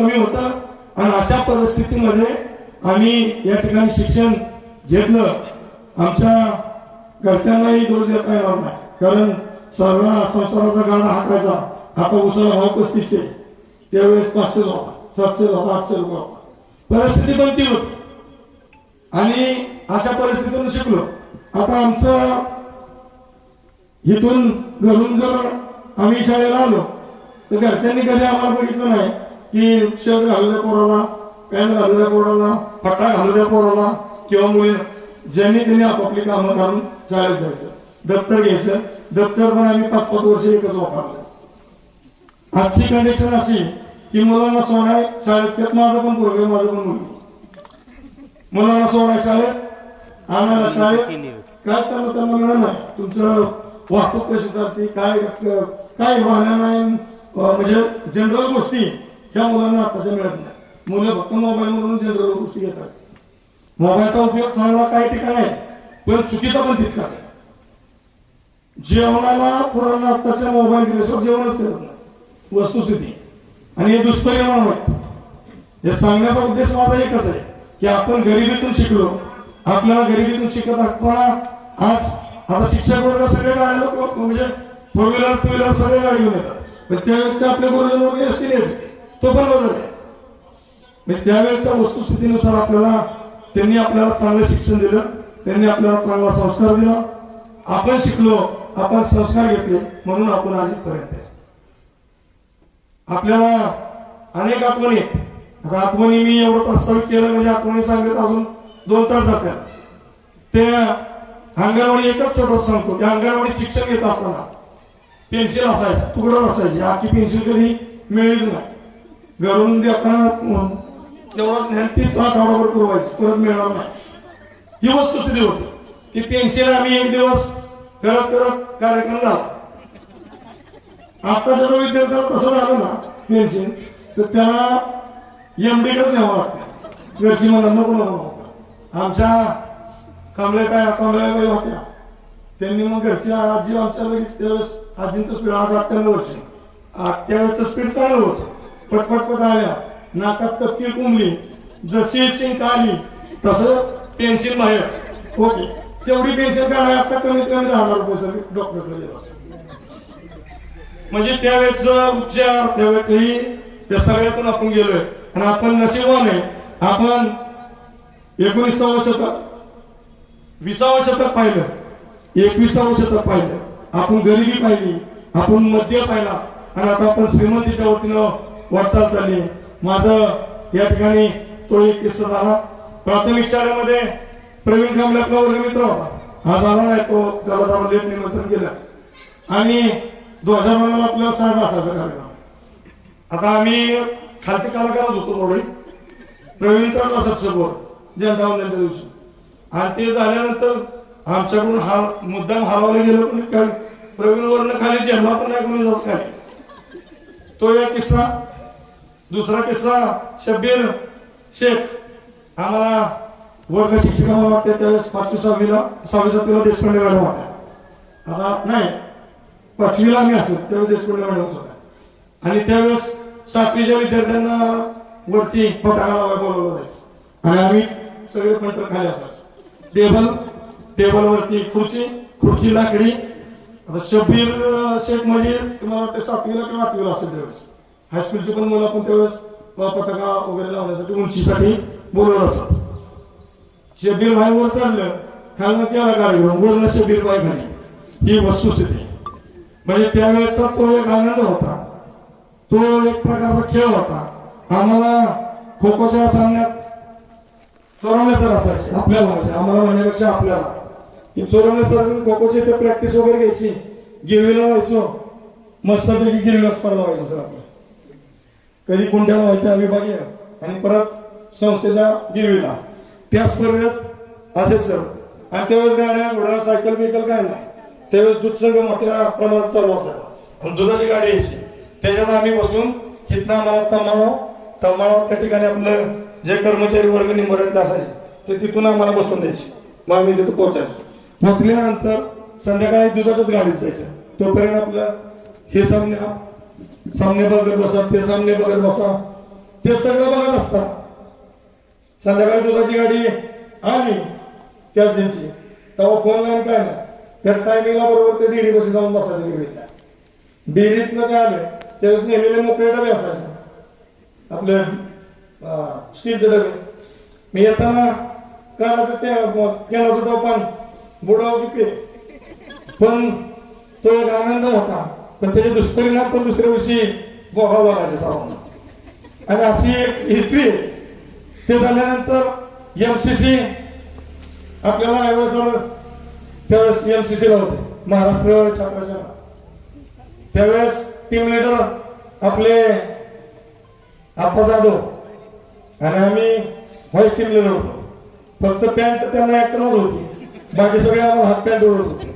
कमी होतं. आणि अशा परिस्थितीमध्ये आम्ही या ठिकाणी शिक्षण घेतलं. आमच्या घरच्यांनाही दोष देता येणार नाही. कारण सर्व संसाराचा गाडा हाकायचा. आता उसाला भाव पस्तीसशे. त्यावेळेस पाचशे होता. सातशे होता आठशे रुपये होता. परिस्थिती पण ती होती. आणि अशा परिस्थितीतून शिकलो. आता आमचं इथून घरून जर आम्ही शाळेला आलो तर घरच्यांनी कधी आम्हाला बघितलं नाही. की शर्ट घालू द्या पोराला पॅन्ट घालू द्या पोराला फटा घालू द्या पोराला किंवा मुली ज्यांनी त्यांनी आपापली कामं करून शाळेत जायचं. दप्तर घ्यायचं. दप्तर पण आम्ही पाच पाच वर्ष एकच वापरलं. आजची कंडिशन अशी की मुलांना सोडाय शाळेत त्यात माझं पण पोरग माझं पण मुलगी. मुलांना सोडाय शाळेत आणायला शाळेत. काय त्यांना त्यांना मिळणार नाही तुमचं वाहतूक कशी चालते काय काय वाहना नाही? म्हणजे जनरल गोष्टी. ह्या मुलांना आताच्या मिळत नाही. मुलं फक्त मोबाईलवरून जनरल गोष्टी घेतात. मोबाईलचा उपयोग चांगला काही ठिकाणी आहे? पण चुकीचा पण तितकाच आहे. जेवणाला पुरांना आत्ताच्या मोबाईल दिल्याशिवाय जेवणच करत नाही. वस्तुस्थिती. आणि हे दुष्परिणाम आहेत. हे सांगण्याचा उद्देश माझा एकच आहे की आपण गरिबीतून शिकलो. आपल्याला गरिबीतून शिकत असताना आज आता शिक्षक वर्ग सगळे गाड्या लोक म्हणजे फोर व्हीलर टू व्हीलर सगळे गाडी घेऊन येतात. पण त्यावेळेस आपले गुरुजन वर्ग एसटी येत होते तो पण बदल आहे. म्हणजे त्यावेळेच्या वस्तुस्थितीनुसार आपल्याला त्यांनी आपल्याला चांगलं शिक्षण दिलं त्यांनी आपल्याला चांगला संस्कार दिला. आपण शिकलो आपण संस्कार घेतले म्हणून आपण आज पर्यंत आहे. आपल्याला अनेक आठवणी आहेत. आता आठवणी मी एवढं प्रस्तावित केलं म्हणजे आठवणी सांगत अजून दोन तास जातात. ते अंगणवाडी एकच छोटं सांगतो त्या अंगणवाडी शिक्षण घेत असताना पेन्सिल असायची तुकडा असायची आखी पेन्सिल कधी मिळेल नाही. घरून देताना अं, ज्ञान तीच आठवडाभर पुरवायची परत मिळणार नाही. ही वस्तुस्थिती होती. ती पेन्शन आम्ही एक दिवस करत करत कार्यक्रम झाला आताच्या जर विद्यार्थ्याला तसं झालं ना पेन्शन तर त्याला एमडीकडेच घ्यावं लागतं. घरची मला नको नको आमच्या कांबळे काय कांबळे होत्या. त्यांनी मग घरची आजी आमच्या लगेच त्यावेळेस आजींचं स्पीड आज अठ्ठ्याण्णव वर्ष. आ- त्यावेळेचं स्पीड चालू होतं. पटपट आल्या नाकात तपकीर कुंबली जशी सिंक आली तसं पेन्सिल माहेर ओके. तेवढी पेन्सिल काय आता कमीत कमी दहा हजार रुपये सर डॉक्टरकडे म्हणजे त्यावेळेच उपचार त्यावेळेचही त्या सगळ्यातून आपण गेलोय. आणि आपण नशिबान आहे. आपण एकोणीसावं शतक विसावं शतक पाहिलं. एकविसावं शतक पाहिलं. आपण गरिबी पाहिली. आपण मद्य पाहिला. आणि आता आपण श्रीमंतीच्या वतीनं वाटचाल चालली माझं या ठिकाणी तो एक किस्सा झाला. प्राथमिक शाळेमध्ये प्रवीण कांबळे वर्ग मित्र होता. आज आला नाही तो त्याला जरा लेट निमंत्रण केलं. आणि ध्वजारोहणाला आपल्याला साडे असायचा कार्यक्रम. आता आम्ही खालचे कलाकारच होतो थोडे प्रवीण चढला सबसेवर झेंडा दिवशी. आणि ते झाल्यानंतर आमच्याकडून हा मुद्दाम हलवले गेलं पण काय प्रवीण वरनं खाली जेव्हा पण नाही कोणी जात तो एक किस्सा. दुसरा किस्सा शब्बीर शेख. आम्हाला वर्ग शिक्षक आम्हाला वाटते त्यावेळेस पाचवी सहावीला सहावी सातवीला देशपांडे मॅडम होत्या. आता नाही पाचवीला आम्ही असत त्यावेळेस देशपांडे मॅडम होत्या. आणि त्यावेळेस सातवीच्या विद्यार्थ्यांना वरती पताका लावायला बोलवलं जायचं आणि आम्ही सगळे पंट खाली असतात टेबल टेबलवरती खुर्ची खुर्ची लाकडी. आता शब्बीर शेख म्हणजे तुम्हाला वाटतं सातवीला किंवा आठवीला असेल त्यावेळेस. हायस्कूलची पण मुलं पण त्यावेळेस पताका वगैरे लावण्यासाठी उंचीसाठी बोलवत असतात शब्बीर भाई वर चाललं खालनं केला कार्यक्रम वरनं शब्बीर भाई खाली. ही वस्तुस्थिती. म्हणजे त्यावेळेचा तो एक आनंद होता. तो एक प्रकारचा खेळ होता. आम्हाला खो खोच्या सामन्यात चोरवणे सर असायचे आपल्याला म्हणजे आम्हाला म्हणण्यापेक्षा आपल्याला. की चोरवणे सर खो खोची ते प्रॅक्टिस वगैरे घ्यायची. गिरवीला व्हायचो मस्तपैकी गिरवीला स्पर्धा व्हायचो सर आपल्याला कधी कुंड्या व्हायच्या विभागीय आणि परत संस्थेच्या गिरवीला त्या स्पर्धेत असे सर आणि त्यावेळेस गाड्या घोड्या सायकल बिकल काय नाही. त्यावेळेस दूध संघ मोठ्या प्रमाणात चालू असायचा. आणि दुधाची गाडी यायची. त्याच्यात आम्ही बसून हिथनं आम्हाला तमाळाव तमाळाव त्या ठिकाणी आपलं जे कर्मचारी वर्ग निमरायचं असायचे ते तिथून आम्हाला बसून द्यायचे. मग आम्ही तिथं पोहोचायचो. पोहोचल्यानंतर संध्याकाळी दुधाच्याच गाडीत जायचं. तोपर्यंत आपलं हे सांगणे सामने बघत बसा ते सामने बघत बसा. ते सगळं बघत असता संध्याकाळी दुधाची गाडी आली. त्याच त्यांची तेव्हा फोन लाईन काय नाही. त्या टायमिंगला बरोबर ते डिरी बशी जाऊन बसायचे डेअरीला डिरीतनं ते आले. त्यावेळेस नेहमी मोकळे डबे असायचे. आपले स्टीलचे डबे. मी येताना कानाचं ते केळाचं टोपण बुडाव पे पण तो एक आनंद होता. पण त्याचे दुष्परिणाम पण दुसऱ्या दिवशी भोगावं लागायचे सर्वांना आणि अशी एक हिस्ट्री आहे. ते झाल्यानंतर एमसीसी आपल्याला यावेळेस त्यावेळेस एमसीसी ला होते महाराष्ट्र छात्राच्या त्यावेळेस टीम लीडर आपले आप्पा जाधव आणि आम्ही व्हाईस टीम लीडर होतो. फक्त पॅन्ट त्यांना एकटाच होती. बाकी सगळे आम्हाला हात पॅन्ट उडत होते.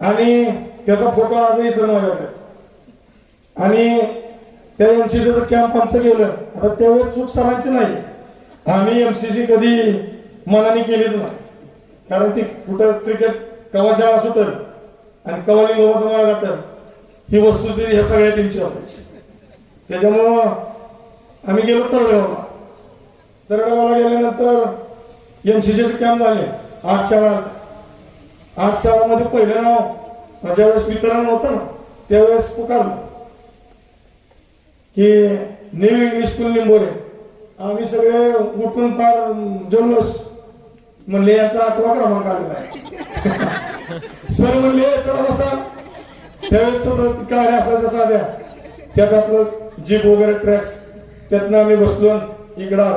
आणि त्याचा फोटो आजही सर माझ्याकडे आणि त्या एमसीसीचं कॅम्प आमचं गेलं. आता त्यावेळेस चूक सरांची नाही. आम्ही एमसीसी कधी मनाने केलीच नाही. कारण ती कुठं क्रिकेट कवा शाळा सुटल आणि कवा लिंगोबाचा मार्ग गाठल ही वस्तुस्थिती ह्या सगळ्या टीमची असायची. त्याच्यामुळं आम्ही गेलो तरडगावला तरडगावला गेल्यानंतर एमसीसीचे कॅम्प झाले. आठ शाळा. आठ शाळामध्ये पहिलं नाव माझ्या वेळेस वितरण होतं ना त्यावेळेस पुकारलं. की न्यू इंग्लिश स्कूल निंबोरे आम्ही सगळे उठून पार जमलोस म्हणले याचा आठवा क्रमांक आलेला आहे. सर म्हणले चला बसा. त्यावेळेस काय असायच्या साध्या त्यात आपलं जीप वगैरे ट्रॅक्स त्यातनं आम्ही बसलो आणि इकडं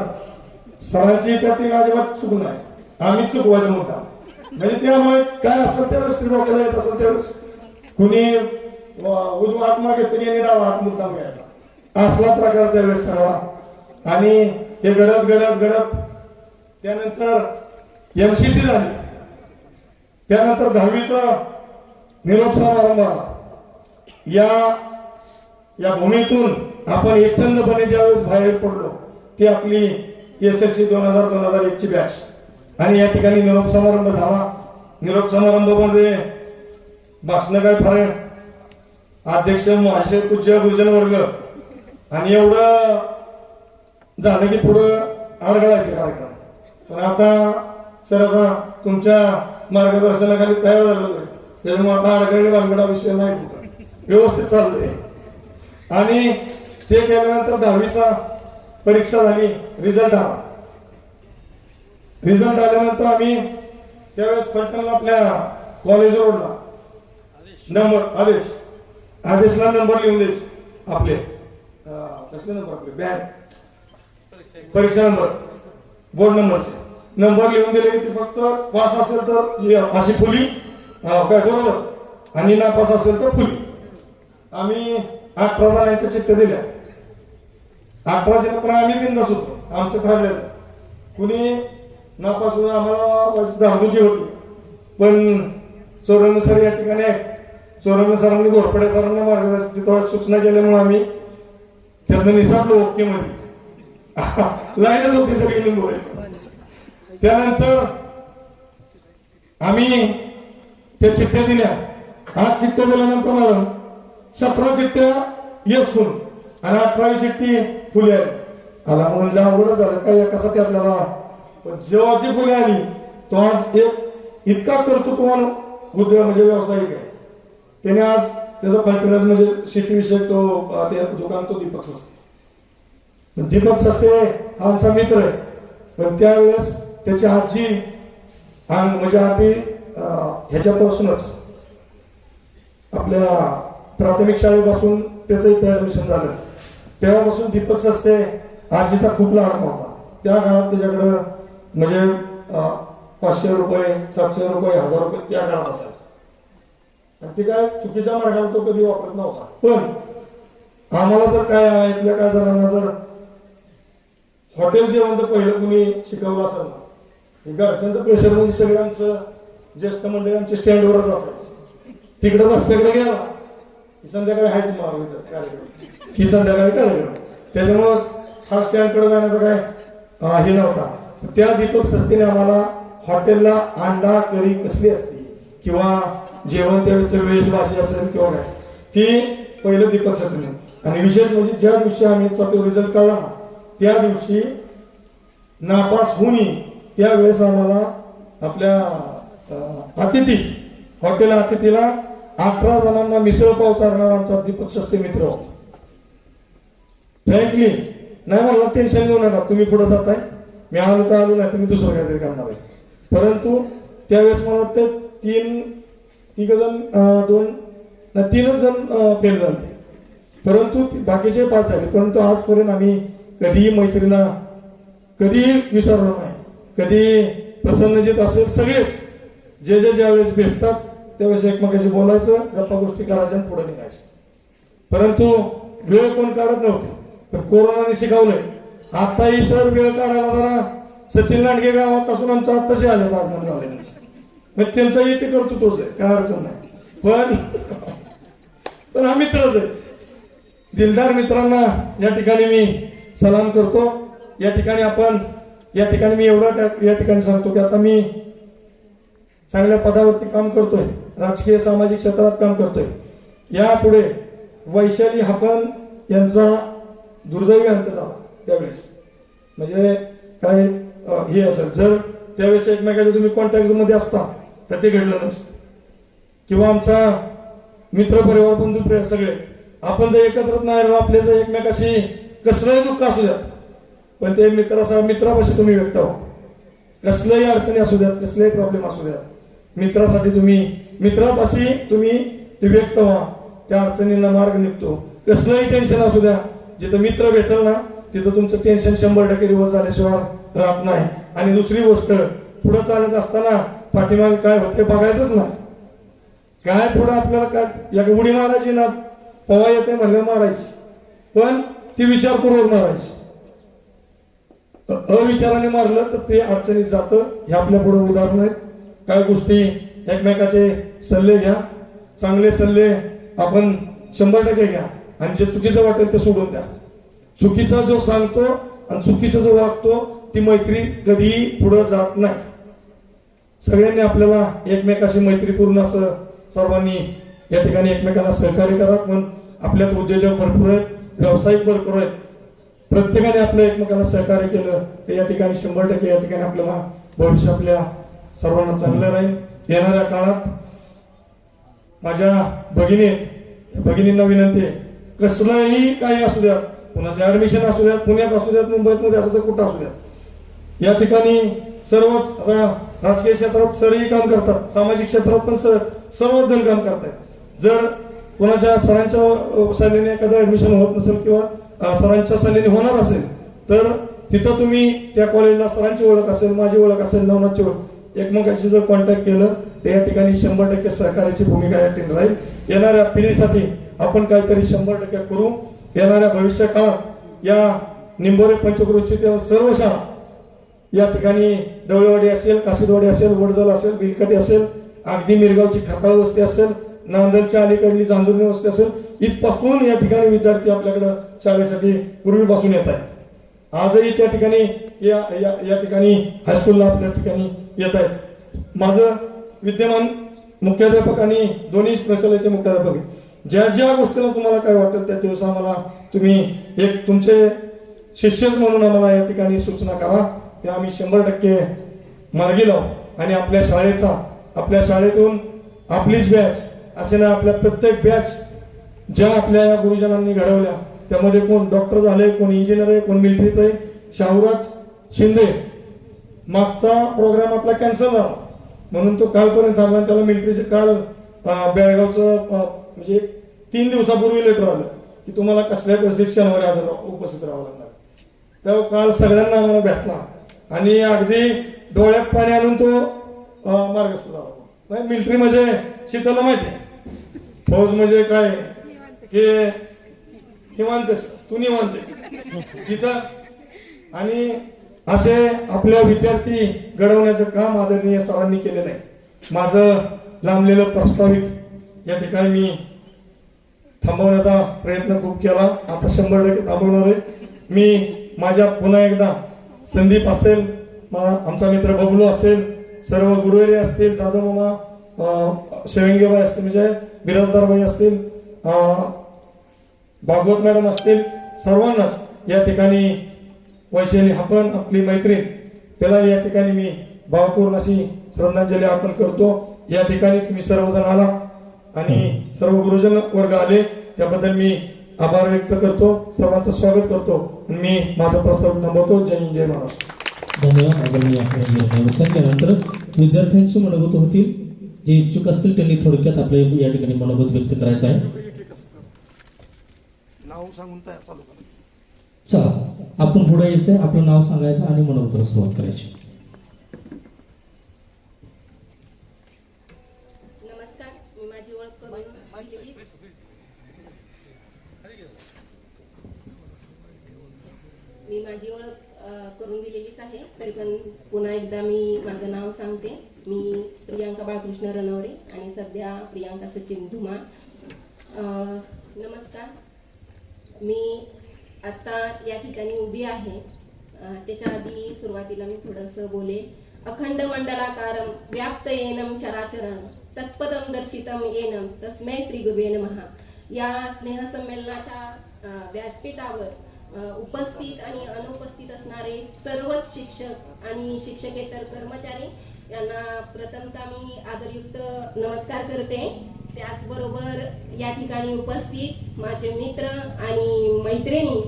सरांची त्या अजिबात चुकून आहे आम्ही चुकवायचं मुद्दा म्हणजे त्यामुळे काय असतं त्यावेळेस स्त्री येत असेल त्यावेळेस. कुणी उजवा हात मागे डावा हात मुद्दा घ्यायचा. असला प्रकार त्यावेळेस सगळा आणि हे घडत घडत घडत त्यानंतर एमसीसी झाली. त्यानंतर दहावीचा निरोप समारंभ आला. या या भूमीतून आपण एकसंधपणे ज्यावेळेस बाहेर पडलो ती आपली एस एस सी दोन हजार दोन हजार एक ची बॅच आणि या ठिकाणी निरोप समारंभ झाला. निरोप समारंभमध्ये भाषण काय फार अध्यक्ष महाशय पूज्य गुरुजन वर्ग. आणि एवढं झालं की पुढं अडगळायचे कार्यक्रम. पण आता सर आता तुमच्या मार्गदर्शनाखाली तयार झालं त्याच्यामुळे आता अडगळी भानगडा विषय नाही कुठं. व्यवस्थित चाललंय. आणि ते केल्यानंतर दहावीचा परीक्षा झाली. रिझल्ट आला. रिझल्ट आल्यानंतर आम्ही त्यावेळेस फलटणला आपल्या कॉलेज रोडला. नंबर आदेश. आदेशला नंबर लिहून देश आपले कसले नंबर आपले? बँक परीक्षा नंबर बोर्ड नंबरचे नंबर लिहून दिले की ते फक्त पास असेल तर अशी फुली. काय बरोबर? आणि नापास असेल तर फुली. आम्ही अठरा जणांच्या चित्त दिल्या. अठरा जण पण आम्ही बिंदास होतो. आमचं ठरलेलं कुणी नापासून आम्हाला धावदुखी होती. पण चोरंग सर या ठिकाणी आहेत. सरांनी घोरपडे सरांना मार्गदर्शन तिथं सूचना केल्यामुळे आम्ही त्यांना निसाटलो ओके मध्ये लाईनच होती सगळी लिंबू. त्यानंतर आम्ही त्या चिठ्ठ्या दिल्या. आज चिठ्ठ्या दिल्यानंतर मला सतरा चिठ्ठ्या येस आणि अठरावी चिठ्ठी फुले आली आला म्हणलं अवघडच झालं. काय एकासाठी आपल्याला पण जेव्हा जी फुले आली तो आज एक इतका कर्तृत्वान उद्योग म्हणजे व्यावसायिक आहे. त्याने आज त्याचा कॉन्फिडन्स म्हणजे शेतीविषयक तो ते दुकान तो दीपक सस्ते दीपक सस्ते हा आमचा मित्र आहे. पण त्यावेळेस त्याची आजी म्हणजे आधी अं, ह्याच्यापासूनच आपल्या प्राथमिक शाळेपासून त्याचं इथे ऍडमिशन झालं. तेव्हापासून दीपक सस्ते आजीचा खूप लाडका होता. त्या काळात त्याच्याकडं म्हणजे पाचशे रुपये सातशे रुपये हजार रुपये त्या काळात असायचं. आणि ते काय चुकीच्या मार्गाला तो कधी वापरत नव्हता. पण आम्हाला जर काय इथल्या काय जणांना जर हॉटेल जेवण जर पहिलं कुणी शिकवलं असेल ना घरच्यांचं प्रेशर म्हणजे सगळे आमचं ज्येष्ठ मंडळी आमचे स्टँडवरच असायचं. तिकडे रस्त्याकडे गेला की संध्याकाळी हायच मारू कार्यक्रम. की संध्याकाळी कार्यक्रम. त्याच्यामुळं हा स्टँडकडे जाण्याचा काय हे नव्हता. त्या दीपक सस्तीने आम्हाला हॉटेलला अंडा करी कसली असते? किंवा जेवण त्यावेळेच्या वेज भाजी असेल किंवा काय? ती पहिलं दीपक सस्तीने. आणि विशेष म्हणजे ज्या दिवशी आम्ही तो रिझल्ट काढला त्या दिवशी नापास होऊन त्यावेळेस आम्हाला आपल्या अतिथी हॉटेल अतिथीला अठरा जणांना मिसळ पाव चालणार आमचा दीपक सस्ते मित्र होता. फ्रँकली नाही मला टेन्शन घेऊ नका तुम्ही पुढे जाताय. मी आलो तर आलो नाही तर मी दुसरं काहीतरी करणार आहे. परंतु त्यावेळेस मला वाटतं तीन तिघ जण दोन ना तीनच जण फेल झाले परंतु बाकीचे पास झाले. परंतु आजपर्यंत आम्ही कधीही मैत्रीला कधीही विसरलो नाही. कधी प्रसन्नजित असेल सगळेच. जे जे ज्यावेळेस भेटतात त्यावेळेस एकमेकाशी बोलायचं गप्पा गोष्टी करायच्या आणि पुढे निघायचं. परंतु वेळ कोण काढत नव्हते. पण कोरोनाने शिकवलंय. आताही सर वेळ काढायला जरा सचिन लांडगे गावापासून आमचं आत्ताशी आलेलं आगमन झाले मग त्यांचाही ते करतो तोच आहे काय अडचण नाही. पण पण हा मित्रच आहे. दिलदार मित्रांना या ठिकाणी मी सलाम करतो. या ठिकाणी आपण या ठिकाणी मी एवढं त्या- या ठिकाणी सांगतो की आता मी चांगल्या पदावरती काम करतोय. राजकीय सामाजिक क्षेत्रात काम करतोय. यापुढे वैशाली हापन यांचा दुर्दैवी अंत झाला. त्यावेळेस. म्हणजे काय हे असेल जर त्यावेळेस एकमेकाच्या तुम्ही कॉन्टॅक्टमध्ये असता तर ते घडलं नसतं. किंवा आमचा मित्र परिवार बंधू सगळे आपण जर एकत्र नाही राहिलो आपले जर एकमेकाशी कसलंही दुःख असू द्यात पण ते मित्राचा मित्रापाशी तुम्ही व्यक्त व्हा. कसल्याही अडचणी असू द्यात कसलेही प्रॉब्लेम असू द्यात मित्रासाठी तुम्ही मित्रापाशी तुम्ही ते व्यक्त व्हा. त्या अडचणींना मार्ग निघतो. कसलंही टेन्शन असू द्या जिथं मित्र भेटल ना तिथं तुमचं टेन्शन शंभर टक्के दिवस झाल्याशिवाय राहत नाही. आणि दुसरी गोष्ट पुढे चालत असताना पाठीमागे काय होते बघायचंच नाही. काय पुढे आपल्याला काय या उडी मारायची ना पवा येते म्हणलं मारायची. पण ती विचारपूर्वक मारायची. अविचाराने मारलं तर ते अडचणीत जातं. हे आपल्या पुढे उदाहरण आहेत. काय गोष्टी एकमेकाचे सल्ले घ्या. चांगले सल्ले आपण शंभर टक्के घ्या. आणि जे चुकीचं वाटेल ते सोडून द्या. चुकीचा जो सांगतो आणि चुकीचा जो वागतो ती मैत्री कधीही पुढे जात नाही. सगळ्यांनी आपल्याला एकमेकाशी मैत्रीपूर्ण असं सर्वांनी या ठिकाणी एकमेकांना सहकार्य करा पण आपल्यात उद्योजक भरपूर आहेत व्यावसायिक भरपूर आहेत. प्रत्येकाने आपलं एकमेकांना सहकार्य केलं तर या ठिकाणी शंभर टक्के या ठिकाणी आपल्याला भविष्य आपल्या सर्वांना चांगलं राहील. येणाऱ्या काळात माझ्या भगिनी भगिनींना विनंती आहे कसलंही काही असू द्या कुणाचे ऍडमिशन असू द्यात पुण्यात असू द्यात मुंबईत मध्ये असू द्यात कुठं असू द्यात. या ठिकाणी सर्वच राजकीय क्षेत्रात सरही काम करतात सामाजिक क्षेत्रात पण सर सर्वच जण काम करतायत. जर कोणाच्या सरांच्या अ, सल्ल्याने एखादं ऍडमिशन होत नसेल किंवा सरांच्या सल्ल्याने होणार असेल तर तिथं तुम्ही त्या कॉलेजला सरांची ओळख असेल माझी ओळख असेल नवनाथची ओळख एकमेकाशी जर कॉन्टॅक्ट केलं तर या ठिकाणी शंभर टक्के सहकार्याची भूमिका या ठिकाणी राहील. येणाऱ्या पिढीसाठी आपण काहीतरी शंभर टक्के करू. येणाऱ्या भविष्य काळात या निंबोरे पंचक्रोशीतील सर्व शाळा या ठिकाणी डवळेवाडी असेल काशीदवाडी असेल वडजल असेल बिलकटी असेल अगदी मिरगावची खताळ वस्ती असेल नांदेडच्या अलीकडली चांदुर्णी वस्ती असेल इथपासून या ठिकाणी विद्यार्थी आपल्याकडं शाळेसाठी पूर्वीपासून येत आहेत आजही त्या ठिकाणी या या या ठिकाणी हायस्कूलला आपल्या ठिकाणी येत आहेत माझं विद्यमान मुख्याध्यापक आणि दोन्ही प्रशालेचे मुख्याध्यापक आहे. ज्या ज्या गोष्टीला तुम्हाला काय वाटेल त्या दिवस आम्हाला तुम्ही एक तुमचे शिष्यच म्हणून आम्हाला या ठिकाणी सूचना करा. ते आम्ही शंभर टक्के मार्गी लावू. आणि आपल्या शाळेचा आपल्या शाळेतून आपलीच बॅच असे ना आपल्या प्रत्येक बॅच ज्या आपल्या या गुरुजनांनी घडवल्या त्यामध्ये कोण डॉक्टर झाले कोण इंजिनियर आहे कोण मिलिटरीत आहे शाहूराज शिंदे. मागचा प्रोग्राम आपला कॅन्सल झाला. म्हणून तो कालपर्यंत थांबला आणि त्याला मिलिटरीचे काल बेळगावचं म्हणजे तीन दिवसापूर्वी लेटर आलं की तुम्हाला कसल्या परिस्थितीत शनिवारी हजर उपस्थित राहावं लागणार. तर काल सगळ्यांना आम्हाला भेटला आणि अगदी डोळ्यात पाणी आणून तो मार्गस्थ झाला. नाही मिलिटरी म्हणजे शीतला माहिती आहे. फौज म्हणजे काय? हे निवांतेस तू निवांतेस तिथं आणि असे आपल्या विद्यार्थी घडवण्याचं काम आदरणीय सरांनी केलेलं आहे. माझं लांबलेलं प्रस्तावित या ठिकाणी मी थांबवण्याचा प्रयत्न खूप केला. आता शंभर टक्के थांबवणार आहे. मी माझ्या पुन्हा एकदा संदीप असेल मा- आमचा मित्र बबलू असेल सर्व गुरुवारी असतील जाधव मामा शेवंगेबाई असतील म्हणजे बिराजदारबाई असतील भागवत मॅडम असतील सर्वांनाच या ठिकाणी वैशाली आपण आपली मैत्रीण त्याला या ठिकाणी मी भावपूर्ण अशी श्रद्धांजली अर्पण करतो. या ठिकाणी तुम्ही सर्वजण आला. आणि सर्व गुरुजन वर्ग आले त्याबद्दल मी आभार व्यक्त करतो. सर्वांचं स्वागत करतो. आणि मी माझा प्रस्ताव थांबवतो जय हिंद जय महाराष्ट्र. धन्यवाद. आदरणीय विद्यार्थ्यांची मनोगत होतील. जे इच्छुक असतील त्यांनी थोडक्यात आपले या ठिकाणी मनोगत व्यक्त करायचं आहे. नाव सांगून तयार चालू करा. चला आपण पुढे यायचंय आपलं नाव सांगायचं आणि मनोगताला सुरुवात करायची नमस्कार मी माझी ओळख करून दिलेली मी माझी ओळख अ, करून दिलेलीच आहे तरी पण पुन्हा एकदा मी माझं नाव सांगते मी प्रियांका बाळकृष्ण रणवरे आणि सध्या सचिन नमस्कार. मी आता या ठिकाणी उभी आहे. त्याच्या आधी सुरुवातीला मी थोडंसं बोले. अखंड मंडलाकार व्याप्त येनम चराचरण तत्पदम दर्शितम येनम तस्मै श्री गुरुवे महा या स्नेहसंमेलनाच्या व्यासपीठावर उपस्थित आणि अनुपस्थित असणारे सर्व शिक्षक आणि शिक्षकेतर कर्मचारी यांना प्रथमतः मी आदरयुक्त नमस्कार करते. त्याचबरोबर या ठिकाणी उपस्थित माझे मित्र आणि मैत्रिणी